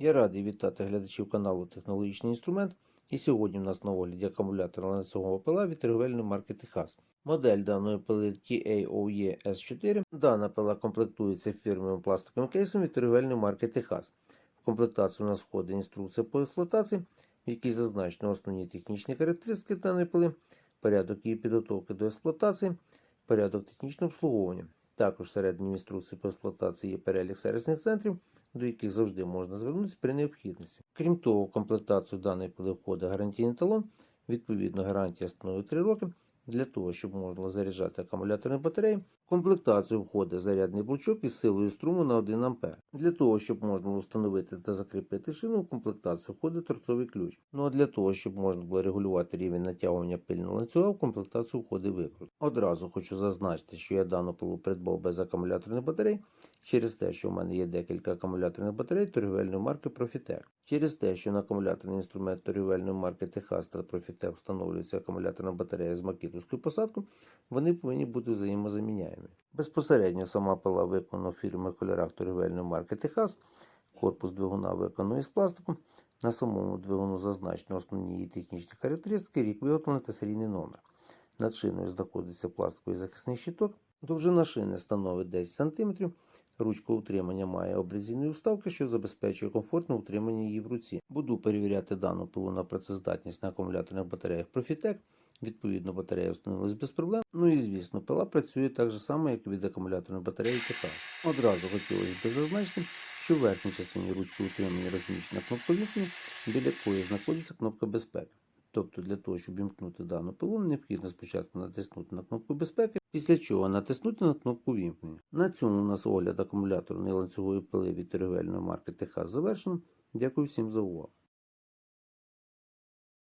Я радий вітати глядачів каналу Технологічний інструмент. І сьогодні у нас на огляді акумулятор ланцюгова пила від торговельної марки Техас. Модель даної пили TAOE S4. Дана пила комплектується фірмовим пластиковим кейсом від торговельної марки Техас. В комплектацію у нас входить інструкція по експлуатації, в якій зазначено основні технічні характеристики даної пили, порядок її підготовки до експлуатації, порядок технічного обслуговування. Також всередині інструкції по експлуатації є перелік сервісних центрів, до яких завжди можна звернутися при необхідності. Крім того, в комплектацію даної входить гарантійний талон, відповідно гарантія становить 3 роки. Для того, щоб можна заряджати акумуляторні батареї, в комплектацію входить зарядний блочок із силою струму на 1 А. Для того, щоб можна встановити та закріпити шину, в комплектацію входить торцовий ключ. Ну а для того, щоб можна було регулювати рівень натягування пильного ланцюга, в комплектацію входить викрут. Одразу хочу зазначити, що я дану пилу придбав без акумуляторних батарей, через те, що в мене є декілька акумуляторних батарей торгівельної марки Profitec. Через те, що на акумуляторний інструмент торгівельної марки Техас та Profitec встановлюється акумуляторна батарея з макітовською посадкою, вони повинні бути взаємозаміняємі. Безпосередньо сама пила виконана в фірмі кольорах торгівельної марки Техас, корпус двигуна виконаний з пластику. На самому двигуну зазначені основні її технічні характеристики, рік виготовлення та серійний номер. Над шиною знаходиться пластиковий захисний щиток. Довжина шини становить 10 см. Ручка утримання має обрезинні вставки, що забезпечує комфортне утримання її в руці. Буду перевіряти дану пилу на працездатність на акумуляторних батареях Profitec. Відповідно, батарея встановилась без проблем. Ну і звісно, пила працює так же само, як від акумуляторної батареї Техас. Одразу хотілося б зазначити, що в верхній частині ручки утримання розміщена кнопка вімкнення, біля якої знаходиться кнопка безпеки. Тобто для того, щоб вімкнути дану пилу, необхідно спочатку натиснути на кнопку безпеки, після чого натиснути на кнопку вімкнення. На цьому у нас огляд акумуляторної ланцюгової пили від торгівельної марки Техас завершено. Дякую всім за увагу.